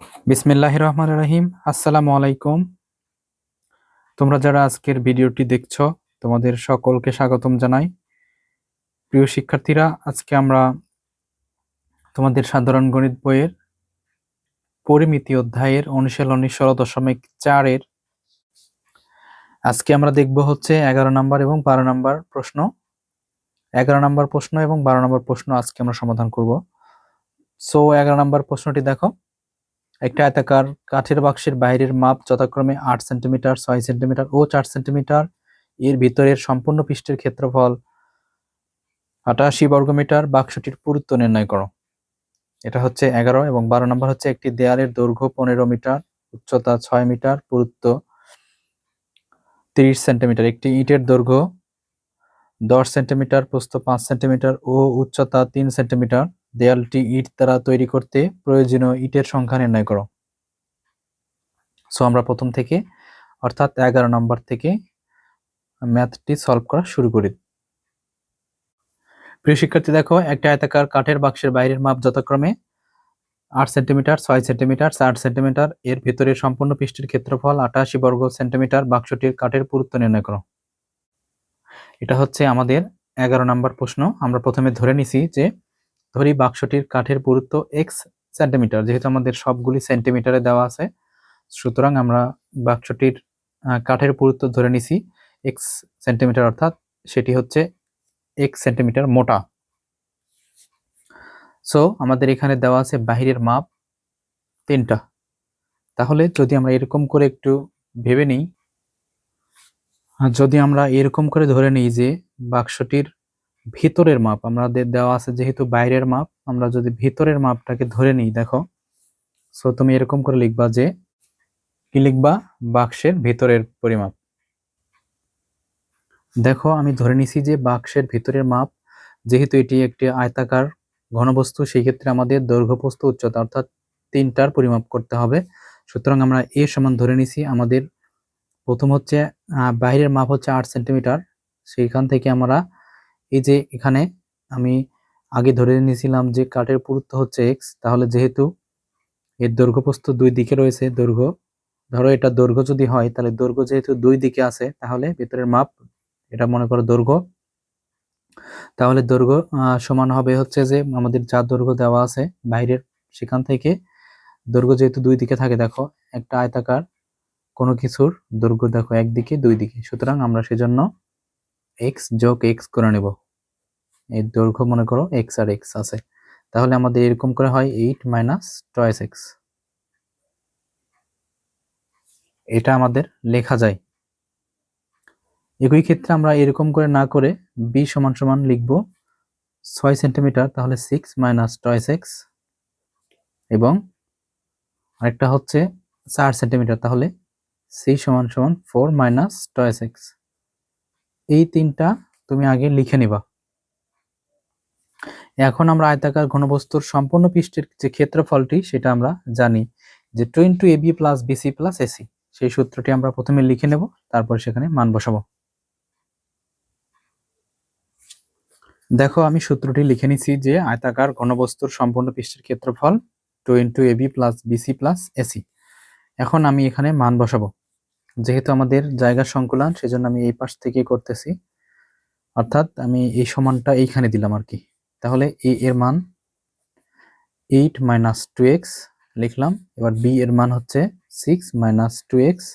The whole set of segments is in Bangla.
বিসমিল্লাহ রহমান রহিম। আসসালামু আলাইকুম। তোমরা যারা আজকের ভিডিওটি দেখছ, তোমাদের সকলকে স্বাগতম জানাই। প্রিয় শিক্ষার্থীরা, আজকে আমরা তোমাদের সাধারণ গণিত বইয়ের পরিমিতি অধ্যায়ের অনুশীলনী ষোলো দশমিক চারের আজকে আমরা দেখব হচ্ছে এগারো নম্বর এবং বারো নম্বর প্রশ্ন। এগারো নম্বর প্রশ্ন এবং বারো নম্বর প্রশ্ন আজকে আমরা সমাধান করব। সো এগারো নম্বর প্রশ্নটি দেখো। একটা আয়তাকার কাঠের বাক্সের বাইরের মাপ যথাক্রমে আট সেন্টিমিটার, ছয় সেন্টিমিটার ও চার সেন্টিমিটার। এর ভিতরের সম্পূর্ণ পৃষ্ঠের ক্ষেত্রফল আটাশি বর্গমিটার। বাক্সটির পুরুত্ব নির্ণয় করো। এটা হচ্ছে এগারো এবং বারো নম্বর হচ্ছে একটি দেয়ালের দৈর্ঘ্য পনেরো মিটার, উচ্চতা ছয় মিটার, পুরুত্ব তিরিশ সেন্টিমিটার। একটি ইটের দৈর্ঘ্য দশ সেন্টিমিটার, প্রস্থ পাঁচ সেন্টিমিটার ও উচ্চতা তিন সেন্টিমিটার। দেয়ালটি ইট দ্বারা তৈরি করতে প্রয়োজনীয় ইটের সংখ্যা নির্ণয় করো। সো আমরা প্রথম থেকে, অর্থাৎ এগারো নম্বর থেকে ম্যাথটি সলভ করা শুরু করি। প্রিয় শিক্ষার্থী, দেখো, একটা আয়তাকার কাঠের বাক্সের বাইরের মাপ যথাক্রমে আট সেন্টিমিটার, ছয় সেন্টিমিটার, চার সেন্টিমিটার, এর ভিতরে সম্পূর্ণ পৃষ্ঠের ক্ষেত্রফল আটাশি বর্গ সেন্টিমিটার, বাক্সটির কাঠের পুরুত্ব নির্ণয় করো। এটা হচ্ছে আমাদের এগারো নম্বর প্রশ্ন। আমরা প্রথমে ধরে নিছি যে ধরি বাক্সটির কাঠের পুরুত্ব এক্স সেন্টিমিটার যেহেতু আমাদের সবগুলি সেন্টিমিটারে দেওয়া আছে, সুতরাং আমরা বাক্সটির কাঠের পুরুত্ব ধরে নিছি এক্স সেন্টিমিটার অর্থাৎ সেটি হচ্ছে এক্স সেন্টিমিটার মোটা। সো আমাদের এখানে দেওয়া আছে বাহিরের মাপ তিনটা। তাহলে যদি আমরা এরকম করে একটু ভেবে নিই যদি আমরা এরকম করে ধরে নিই যে বাক্সটির ভিতরের মাপ আমাদের দেওয়া আছে যেহেতু বাইরের মাপ, আমরা যদি ভিতরের মাপটাকে ধরে নিই, দেখো। সো তুমি এরকম করে লিখবা যে, কি লিখবা? বাক্সের ভিতরের পরিমাপ। দেখো, আমি ধরে নিছি যে বাক্সের ভিতরের মাপ, যেহেতু এটি একটি আয়তাকার ঘনবস্তু সেই ক্ষেত্রে আমাদের দৈর্ঘ্যপ্রস্থ উচ্চতা অর্থাৎ তিনটার পরিমাপ করতে হবে। সুতরাং আমরা এ সমান ধরে নিছি, আমাদের প্রথম হচ্ছে বাইরের মাপ হচ্ছে আট সেন্টিমিটার। সেইখান থেকে আমরা এই যে এখানে আমি আগে ধরে নিয়েছিলাম যে কাঠের পুরুত্ব হচ্ছে এক্স তাহলে যেহেতু এর দৈর্ঘ্যপ্রস্থ দুই দিকে রয়েছে, দৈর্ঘ্য, ধরো এটা দৈর্ঘ্য যদি হয়, তাহলে দৈর্ঘ্য যেহেতু দুই দিকে আছে, তাহলে ভিতরের মাপ, এটা মনে করো দৈর্ঘ্য, তাহলে দৈর্ঘ্য সমান হবে হচ্ছে যে আমাদের যা দৈর্ঘ্য দেওয়া আছে বাইরের সেখান থেকে, দৈর্ঘ্য যেহেতু দুই দিকে থাকে, দেখো একটা আয়তাকার কোনো কিছুর দৈর্ঘ্য দেখো একদিকে, দুই দিকে, সুতরাং আমরা সেজন্য এক্স যোগ এক্স করে নেব। এই দৈর্ঘ্য মনে করো এক্স আর এক্স আছে। তাহলে আমাদের এরকম করে হয় এইট মাইনাস টয়েস এক্স এটা আমাদের লেখা যায়। একই ক্ষেত্রে আমরা এরকম করে না করে বি সমান সমান লিখব ছয় সেন্টিমিটার তাহলে সিক্স মাইনাস টয়েস এক্স এবং আরেকটা হচ্ছে চার সেন্টিমিটার তাহলে সি সমান সমান ফোর মাইনাস টয়েস এক্স এই তিনটা তুমি আগে লিখে নিবা। এখন আমরা আয়তাকার ঘনবস্তুর সম্পূর্ণ পৃষ্ঠের যে ক্ষেত্রফলটি, সেটা আমরা জানি যে two into A B plus BC plus AC সেই সূত্রটি আমরা প্রথমে লিখে নেব, তারপর সেখানে মান বসাবো। দেখো, আমি সূত্রটি লিখে নিছি যে আয়তাকার ঘনবস্তুর সম্পূর্ণ পৃষ্ঠের ক্ষেত্রফল two into A B plus BC plus AC এখন আমি এখানে মান বসাবো। যেহেতু আমাদের জায়গার সংকুলন, সেজন্য আমি এই পাশ থেকে করতেছি। অর্থাৎ আমি এই সমানটা এইখানে দিলাম আর কি। তাহলে এ এর মান এইট মাইনাস টু এক্স লিখলাম। এবার বি এর মান হচ্ছে six minus two X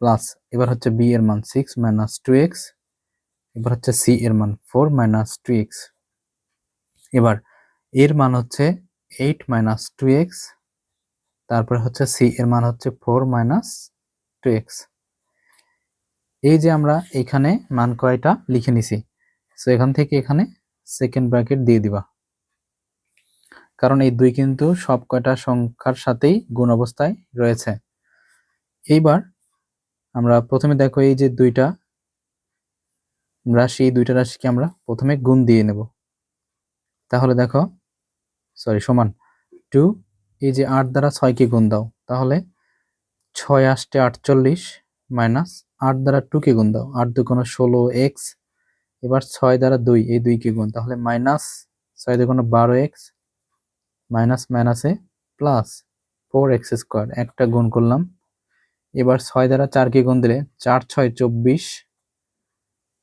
plus, এবার হচ্ছে বি এর মান সিক্স মাইনাস টু এক্স, এবার হচ্ছে সি এর মান ফোর মাইনাস টু এক্স। এবার এর মান হচ্ছে এইট মাইনাস টু এক্স, তারপরে হচ্ছে সি এর মান হচ্ছে ফোর মাইনাস টু এক্স। এই যে আমরা এখানে মান কয়টা লিখে নিছি। সো এখান থেকে এখানে সেকেন্ড ব্র্যাকেট দিয়ে দিবা। কারণ এই দুই কিন্তু সব কয়টা সংখ্যার সাথেই গুণ অবস্থায় রয়েছে। এইবার আমরা প্রথমে দেখো এই যে দুইটা রাশি, এই দুইটা রাশিকে আমরা প্রথমে গুণ দিয়ে নেব। তাহলে দেখো সরি সমান। টু এই যে আট দ্বারা ছয়কে গুণ দাও। তাহলে ছয় আসতে আটচল্লিশ মাইনাস আট দ্বারা টুকে গুণ দাও। আট দু কোনো ষোলো এক্স, এবার ছয় দ্বারা দুই, এই দুই দুইকে গুণ। তাহলে মাইনাস ছয় দু কোনো বারো এক্স, মাইনাস মাইনাসে প্লাস ফোর এক্স স্কোয়ার, একটা গুণ করলাম। এবার ছয় দ্বারা চার চারকে গুণ দিলে চার, ছয়, চব্বিশ,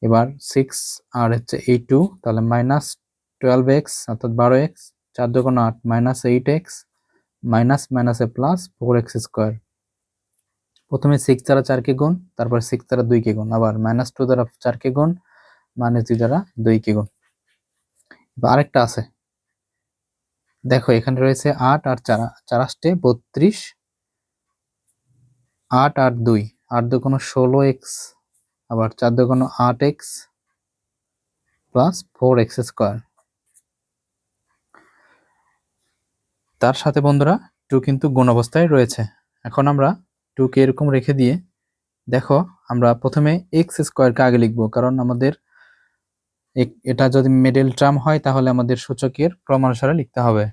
এবার সিক্স, আর হচ্ছে এই টু, তাহলে মাইনাস টুয়েলভ এক্স, অর্থাৎ বারো এক্স, চার দোকান আট, মাইনাস এইট এক্স, মাইনাস মাইনাসে প্লাস ফোর এক্স স্কোয়ার। প্রথমে সিক্স দ্বারা চারকে গুণ, তারপর সিক্স দ্বারা দুইকে গুণ, আবার মাইনাস টু দ্বারা চারকে গুণ মাইনাস দুই দ্বারা দুইকে গুণ। আরেকটা আছে। দেখো, এখানে রয়েছে আট আর চার চার আসতে বত্রিশ, আট আর দুই, আট দু কোনো ষোলো এক্স আবার চার দু কোনো আট X plus four X square তার সাথে বন্ধুরা টু কিন্তু গুণ অবস্থায় রয়েছে। এখন আমরা টুকে এরকম রেখে দিয়ে, দেখো আমরা প্রথমে এক্স স্কোয়ারকে আগে লিখব, কারণ আমাদের এটা যদি মিডল টার্ম হয় তাহলে আমাদের সূচকের ক্রমানুসারে লিখতে হবে।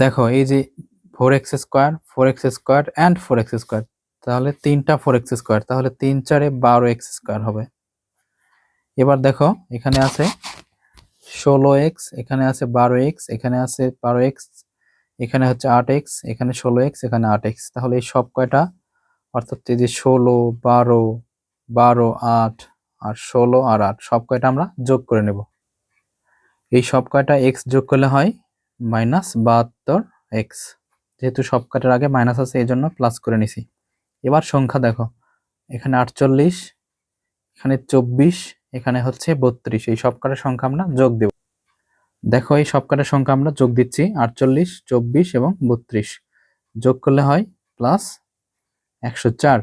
দেখো এই যে four X square four X square and four X square তাহলে তিনটা ফোর এক্স স্কোয়ার তাহলে তিন চারে বারো এক্স স্কোয়ার হবে। এবার দেখো এখানে আছে ষোলো এক্স, এখানে আছে বারো এক্স, এখানে আছে বারো এক্স, এখানে হচ্ছে আট এক্স, এখানে ষোলো এক্স, এখানে আট এক্স। তাহলে এই সব কয়টা? অর্থাৎ এই যে ষোলো, বারো বারো, আট, আর ষোলো আর আট, সব কয়টা আমরা যোগ করে নেব। এই সব কয়টা এক্স যোগ করলে হয় মাইনাস বাহাত্তর এক্স। যেহেতু সব কয়টার আগে মাইনাস আছে, এই জন্য প্লাস করে নিছি। এবার সংখ্যা দেখো, এখানে আটচল্লিশ, এখানে চব্বিশ এখানে হচ্ছে বত্রিশ, এই সব কটার সংখ্যা আমরা যোগ দেব। দেখো, এই সব কটার সংখ্যা আমরা যোগ দিচ্ছি, আটচল্লিশ, চব্বিশ এবং বত্রিশ। যোগ করলে হয় প্লাস একশো চার।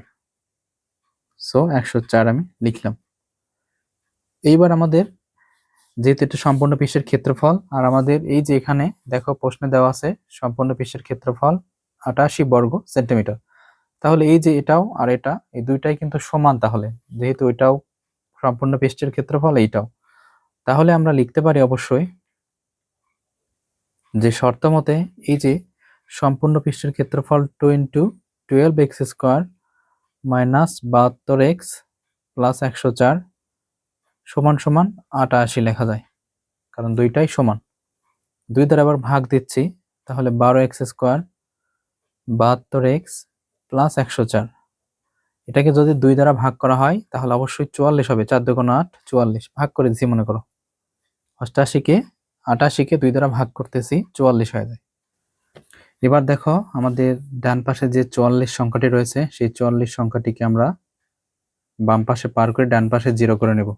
সো একশো চার আমি লিখলাম। এইবার আমাদের যেহেতু এটা সম্পূর্ণ পৃষ্ঠের ক্ষেত্রফল, আর আমাদের এই যে এখানে দেখো প্রশ্নে দেওয়া আছে সম্পূর্ণ পৃষ্ঠের ক্ষেত্রফল আটাশি বর্গ সেন্টিমিটার। তাহলে এই যে এটাও আর এটা, এই দুইটাই কিন্তু সমান তাহলে। যেহেতু এটাও সম্পূর্ণ পৃষ্ঠের ক্ষেত্রফল এইটাও। তাহলে আমরা লিখতে পারি অবশ্যই যে শর্ত মতে এই যে সম্পূর্ণ পৃষ্ঠের ক্ষেত্রফল two into twelve X square minus বাহাত্তর এক্স প্লাস একশো চার সমান সমান আটাশি লেখা যায়। কারণ দুইটাই সমান। দুই দ্বারা আবার ভাগ দিচ্ছি, তাহলে বারো এক্স স্কোয়ার বাহাত্তর এক্স প্লাস একশো চার। এটাকে যদি দুই দ্বারা ভাগ করা হয়, তাহলে অবশ্যই চুয়াল্লিশ হবে। চার দুগুণ আট, চুয়াল্লিশ। ভাগ করে দিচ্ছি মনে করো। অষ্টাশিকে, আটাশিকে দুই দ্বারা ভাগ করতেছি, চুয়াল্লিশ হয়ে যায়। এবার দেখো আমাদের ডান পাশে যে চুয়াল্লিশ সংখ্যাটি রয়েছে, সেই চুয়াল্লিশ সংখ্যাটিকে আমরা বাম পাশে পার করে ডান পাশে জিরো করে নেব।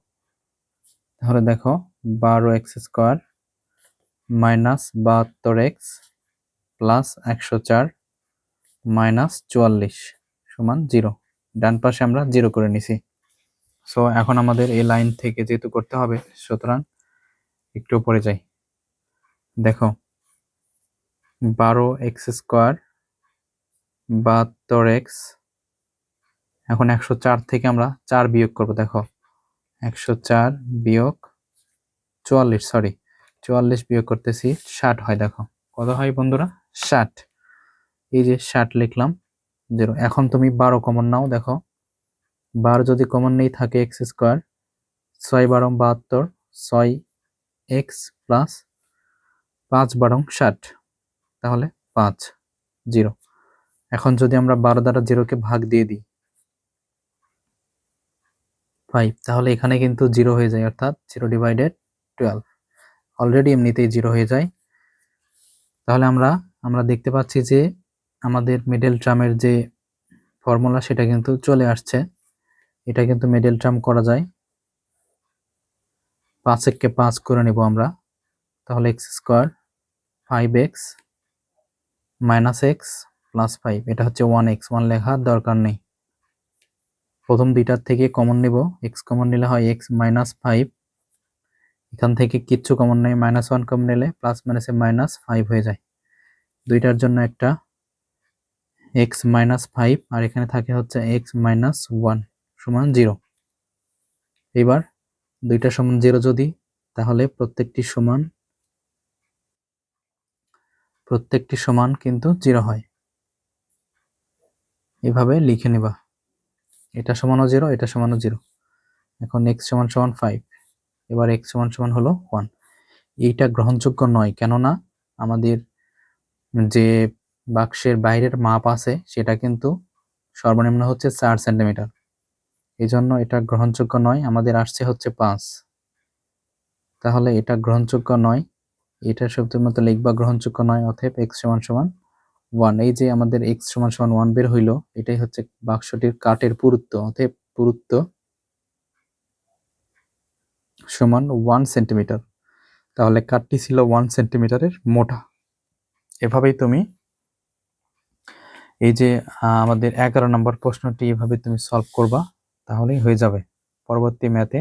তাহলে দেখো, বারো এক্স স্কোয়ার মাইনাস বাহাত্তর এক্স প্লাস একশো চার মাইনাস চুয়াল্লিশ সমান জিরো। ডান পাশে আমরা জিরো করে নিছি। সো এখন আমাদের এই লাইন থেকে যেহেতু করতে হবে, সুতরাং একটু উপরে যাই। দেখো, বারো এক্স স্কোয়ার বাহাত্তর এক্স, এখন একশো চার থেকে আমরা চার বিয়োগ করব, দেখো। একশো চার বিয়োগ চুয়াল্লিশ সরি চুয়াল্লিশ বিয়োগ করতেছি ষাট হয়, দেখো। কত হয় বন্ধুরা? ষাট। এই যে ষাট লিখলাম জিরো। এখন তুমি বারো কমন নাও, দেখো। বারো যদি কমন নেই, থাকে এক্স স্কোয়ার ছয় বারো বাহাত্তর, ছয় এক্স প্লাস পাঁচ বারো ষাট। তাহলে পাঁচ, জিরো। এখন যদি আমরা বারো দ্বারা জিরোকে ভাগ দিয়ে দিই ফাইভ তাহলে এখানে কিন্তু জিরো হয়ে যায়, অর্থাৎ জিরো ডিভাইডেড টুয়েলভ অলরেডি এমনিতেই জিরো হয়ে যায়। তাহলে আমরা আমরা দেখতে পাচ্ছি যে আমাদের মিডল ট্রামের যে ফর্মুলা সেটা কিন্তু চলে আসছে। এটা কিন্তু মিডল ট্রাম করা যায়। পাঁচ এককে পাঁচ করে নেব আমরা। তাহলে X square five X minus X plus five এটা হচ্ছে ওয়ান এক্স ওয়ান লেখার দরকার নেই। প্রথম দুইটার থেকে কমন নেব। এক্স কমন নিলে হয় এক্স মাইনাস ফাইভ এখান থেকে কিচ্ছু কমন নেই মাইনাস ওয়ান কমন নিলে প্লাস মাইনাসে মাইনাস ফাইভ হয়ে যায়। দুইটার জন্য একটা এক্স মাইনাস ফাইভ আর এখানে থাকে হচ্ছে এক্স মাইনাস ওয়ান সমান জিরো এবার দুইটা সমান জিরো যদি, তাহলে প্রত্যেকটি সমান প্রত্যেকটি সমান কিন্তু জিরো হয়। এভাবে লিখে নিবা। এটা সমানও জিরো এটা সমানও জিরো এখন এক্স সমান সমান ফাইভ এবার এক্স সমান সমান হলো ওয়ান এইটা গ্রহণযোগ্য নয়, কেননা আমাদের যে বাক্সের বাইরের মাপ আছে, সেটা কিন্তু সর্বনিম্ন হচ্ছে চার সেন্টিমিটার। এই জন্য এটা গ্রহণযোগ্য নয়, আমাদের আসছে হচ্ছে পাঁচ। তাহলে এটা গ্রহণযোগ্য নয় এটা শব্দের মতো লিখবা গ্রহণযোগ্য নয়, অতএব এক্স সমান সমান ওয়ান এই যে আমাদের এক্স সমান সমান ওয়ান বের হইল, এটাই হচ্ছে বাক্সটির কাঠের পুরুত্ব, অতএব পুরুত্ব সমান ওয়ান সেন্টিমিটার তাহলে কাঠটি ছিল ওয়ান সেন্টিমিটারের মোটা। এভাবেই তুমি এই যে আমাদের এগারো নম্বর প্রশ্নটি এভাবে তুমি সলভ করবা, তাহলেই হয়ে যাবে। পরবর্তী ম্যাথে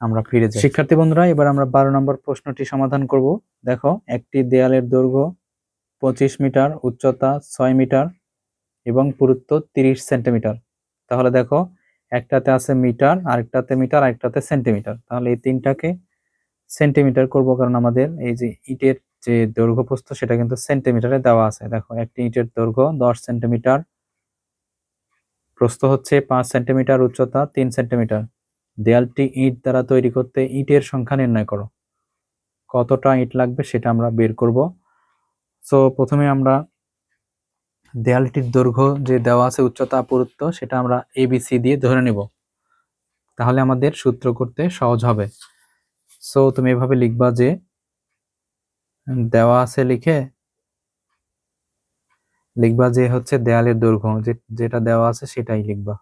আমরা ফিরে যাই। শিক্ষার্থী বন্ধুরা, এবার আমরা বারো নম্বর প্রশ্নটি সমাধান করব। দেখো, একটি দেয়ালের দৈর্ঘ্য পঁচিশ মিটার, উচ্চতা ছয় মিটার এবং পুরুত্ব তিরিশ সেন্টিমিটার। তাহলে দেখো, একটাতে আছে মিটার, আরেকটাতে মিটার, আরেকটাতে সেন্টিমিটার। তাহলে এই তিনটাকে সেন্টিমিটার করব কারণ আমাদের এই যে ইটের যে দৈর্ঘ্য প্রস্থ সেটা কিন্তু সেন্টিমিটারে দেওয়া আছে। দেখো একটি ইটের দৈর্ঘ্য দশ সেন্টিমিটার প্রস্থ হচ্ছে পাঁচ সেন্টিমিটার উচ্চতা তিন সেন্টিমিটার দেয়ালটি ইট দ্বারা তৈরি করতে ইটের সংখ্যা নির্ণয় করো। কতটা ইট লাগবে সেটা আমরা বের করব। সো প্রথমে আমরা দেয়ালটির দৈর্ঘ্য যে দেওয়া আছে, উচ্চতা, পুরুত্ব, সেটা আমরা এবিসি দিয়ে ধরে নেব। তাহলে আমাদের সূত্র করতে সহজ হবে। সো তুমি এভাবে লিখবা যে দেওয়া আছে লিখে, লিখবা যে হচ্ছে দেয়ালের দৈর্ঘ্য যেটা দেওয়া আছে সেটাই লিখবা।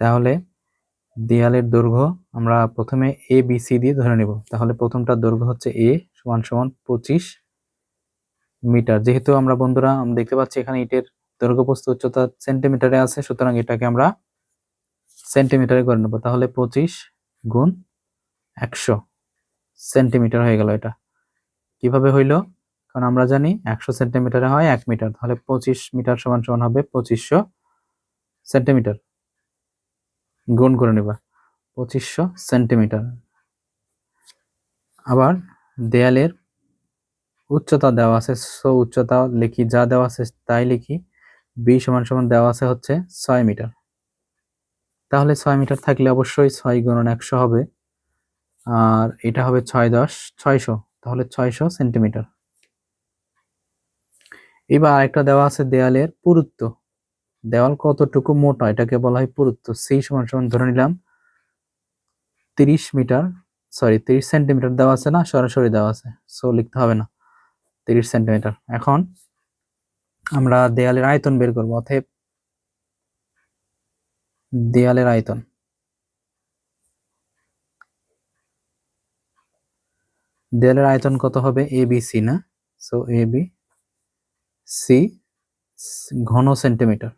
তাহলে দেয়ালের দৈর্ঘ্য আমরা প্রথমে এ বি সি দিয়ে ধরে নেব। তাহলে প্রথমটার দৈর্ঘ্য হচ্ছে এ সমান সমান পঁচিশ মিটার। যেহেতু আমরা বন্ধুরা দেখতে পাচ্ছি এখানে ইটের দৈর্ঘ্য প্রস্থ উচ্চতা সেন্টিমিটারে আছে, সুতরাং এটাকে আমরা সেন্টিমিটারে করে নেব। তাহলে পঁচিশ গুণ একশো। সেন্টিমিটার হয়ে গেল এটা। কীভাবে হইল? কারণ আমরা জানি একশো সেন্টিমিটারে হয় এক মিটার, তাহলে পঁচিশ মিটার সমান সমান হবে পঁচিশশো সেন্টিমিটার। গুণ করে নেবা, পঁচিশশো সেন্টিমিটার। আবার দেয়ালের উচ্চতা দেওয়া আছে, সো উচ্চতা লিখি, যা দেওয়া আছে তাই লিখি। বি সমান সমান দেওয়া আছে হচ্ছে ছয় মিটার। তাহলে ছয় মিটার থাকলে অবশ্যই ছয় গুণন একশো হবে। আর এটা হবে ছয় দশ, ছয়শো। তাহলে ছয়শো সেন্টিমিটার। এবার আরেকটা দেওয়া আছে দেয়ালের পুরুত্ব। দেওয়াল কতটুকু মোটা? এটাকে বলা হয় পুরুত্ব। সেই সমান সমান ধরে নিলাম তিরিশ মিটার সরি তিরিশ সেন্টিমিটার দেওয়া আছে না? সরাসরি দেওয়া আছে। সো লিখতে হবে না। তিরিশ সেন্টিমিটার। এখন আমরা দেয়ালের আয়তন বের করব। অতএব দেয়ালের আয়তন। দেয়ালের আয়তন কত হবে? এ বি সি না? সো এ বি সি ঘন সেন্টিমিটার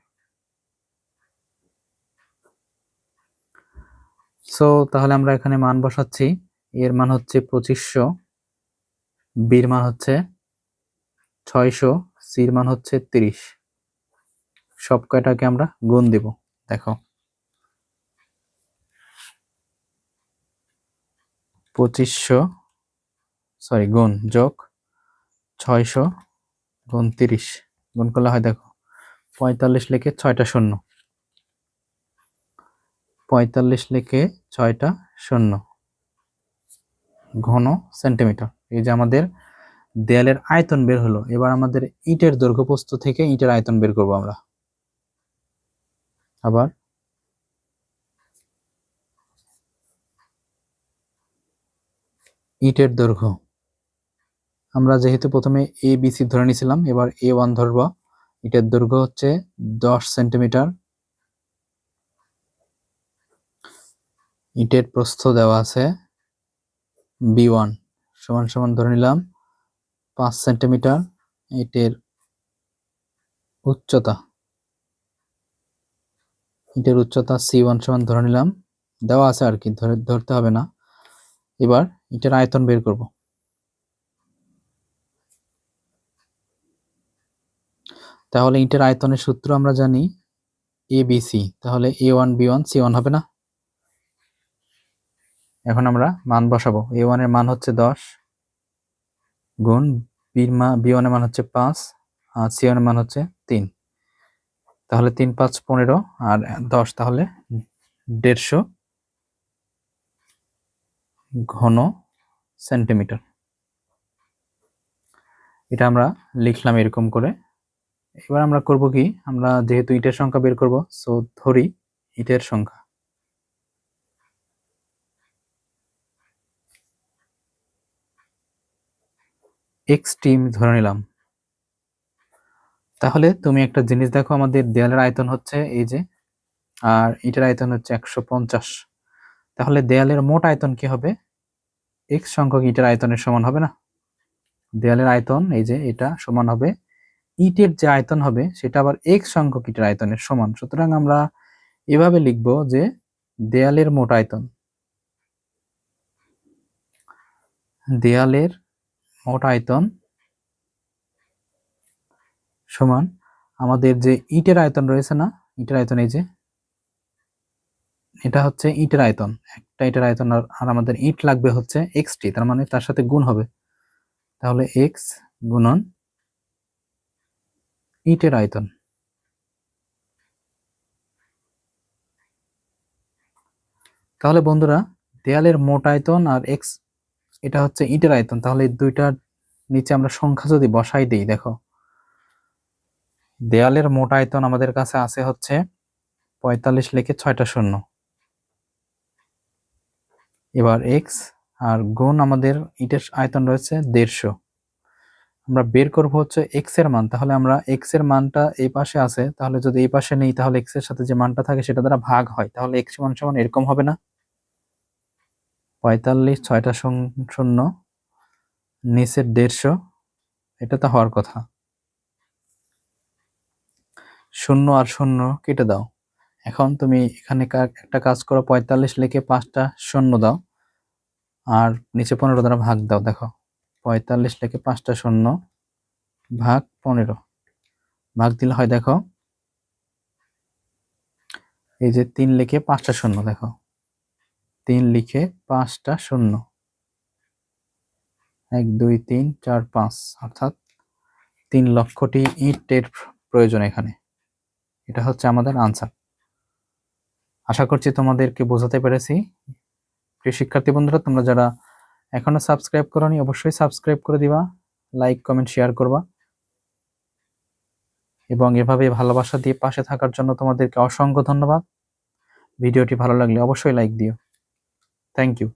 সো তাহলে আমরা এখানে মান বসাচ্ছি। এর মান হচ্ছে পঁচিশশো বির মান হচ্ছে ছয়শো সির মান হচ্ছে তিরিশ। সব কয়টাকে আমরা গুণ দিব? দেখো। পঁচিশশো সরি গুণ যোগ ছয়শো গুণ তিরিশ। গুণ করলে হয় দেখো, পঁয়তাল্লিশ লিখে ছয়টা শূন্য। পঁয়তাল্লিশ লিখে ছয়টা শূন্য। ঘন সেন্টিমিটার। এই যে আমাদের দেয়ালের আয়তন বের হলো, এবার আমাদের ইটের দৈর্ঘ্য প্রস্থ থেকে ইটের আয়তন বের করব আমরা। আবার ইটের দৈর্ঘ্য। আমরা যেহেতু প্রথমে এ বি সি ধরে নিয়েছিলাম, এবার এ ওয়ান ধরব। এটার দৈর্ঘ্য হচ্ছে দশ সেন্টিমিটার। ইটের প্রস্থ দেওয়া আছে বি ওয়ান সমান সমান ধরে নিলাম পাঁচ সেন্টিমিটার ইটের উচ্চতা। ইটের উচ্চতা সি ওয়ান সমান ধরে নিলাম। দেওয়া আছে আর কি, ধরে ধরতে হবে না। এবার ইটের আয়তন বের করব। তাহলে ইটের আয়তনের সূত্র আমরা জানি এ বি সি তাহলে A one B one C one হবে না? এখন আমরা মান বসাবো। এ ওয়ানের মান হচ্ছে দশ গুণ বির মান বি ওয়ানের মান হচ্ছে পাঁচ আর সি ওয়ানের মান হচ্ছে তিন। তাহলে তিন, পাঁচ, পনেরো আর দশ, তাহলে দেড়শো ঘন সেন্টিমিটার। এটা আমরা লিখলাম এরকম করে। এবার আমরা করব কি? আমরা যেহেতু ইটের সংখ্যা বের করব সো ধরি ইটের সংখ্যা। এক্স টিম ধরে নিলাম। তাহলে তুমি একটা জিনিস দেখো, আমাদের দেয়ালের আয়তন হচ্ছে এই যে, আর ইটের আয়তন হচ্ছে একশো পঞ্চাশ। তাহলে দেয়ালের মোট আয়তন কি হবে? এক্স সংখ্যক ইটের আয়তনের সমান হবে না। দেয়ালের আয়তন এই যে এটা সমান হবে ইটের যে আয়তন হবে, সেটা আবার এক্স সংখ্যক ইটের আয়তনের সমান। সুতরাং আমরা এভাবে লিখব যে দেয়ালের মোট আয়তন। দেয়ালের মোট আয়তন সমান আমাদের যে ইটের আয়তন রয়েছে না ইটের আয়তন এই যে, এটা হচ্ছে ইটের আয়তন। একটা ইটের আয়তন আর আমাদের ইট লাগবে হচ্ছে এক্স টি তার মানে তার সাথে গুণ হবে। তাহলে এক্স গুণন ইটের আয়তন। তাহলে বন্ধুরা, দেয়ালের মোট আয়তন আর এক্স এটা হচ্ছে ইটের আয়তন। তাহলে দুইটার নিচে আমরা সংখ্যা যদি বসাই দিই, দেখো। দেয়ালের মোট আয়তন আমাদের কাছে আছে হচ্ছে পঁয়তাল্লিশ লেখে ছয়টা শূন্য। এবার এক্স আর গুণ আমাদের ইটের আয়তন রয়েছে দেড়শো। আমরা বের করব হচ্ছে এক্সের মান। তাহলে আমরা এক্সের মানটা এই পাশে আছে, তাহলে যদি এই পাশে নেই, তাহলে এক্সের সাথে যে মানটা থাকে সেটা দ্বারা ভাগ হয়। তাহলে এক্স মান সমান এরকম হবে না। পঁয়তাল্লিশ, ছয়টা শূন্য, নিচের দেড়শো, এটা তো হওয়ার কথা। শূন্য আর শূন্য কেটে দাও। এখন তুমি এখানে একটা কাজ করো, পঁয়তাল্লিশ লিখে পাঁচটা শূন্য দাও, আর নিচে পনেরো দ্বারা ভাগ দাও, দেখো। পঁয়তাল্লিশ লিখে পাঁচটা শূন্য ভাগ পনেরো। ভাগ দিলে হয় দেখো, এই যে তিন লিখে পাঁচটা শূন্য দেখো, তিন লিখে পাঁচটা শূন্য। এক, দুই, তিন, চার, পাঁচ, অর্থাৎ তিন লক্ষটি ইটের প্রয়োজন এখানে। এটা হচ্ছে আমাদের আনসার আশা করছি তোমাদেরকে বোঝাতে পেরেছি। প্রিয় শিক্ষার্থী বন্ধুরা, তোমরা যারা এখনও সাবস্ক্রাইব করনি, অবশ্যই সাবস্ক্রাইব করে দিবা লাইক কমেন্ট শেয়ার করবা। এবং এভাবে ভালোবাসা দিয়ে পাশে থাকার জন্য তোমাদেরকে অসংখ্য ধন্যবাদ। ভিডিওটি ভালো লাগলে অবশ্যই লাইক দিও। Thank you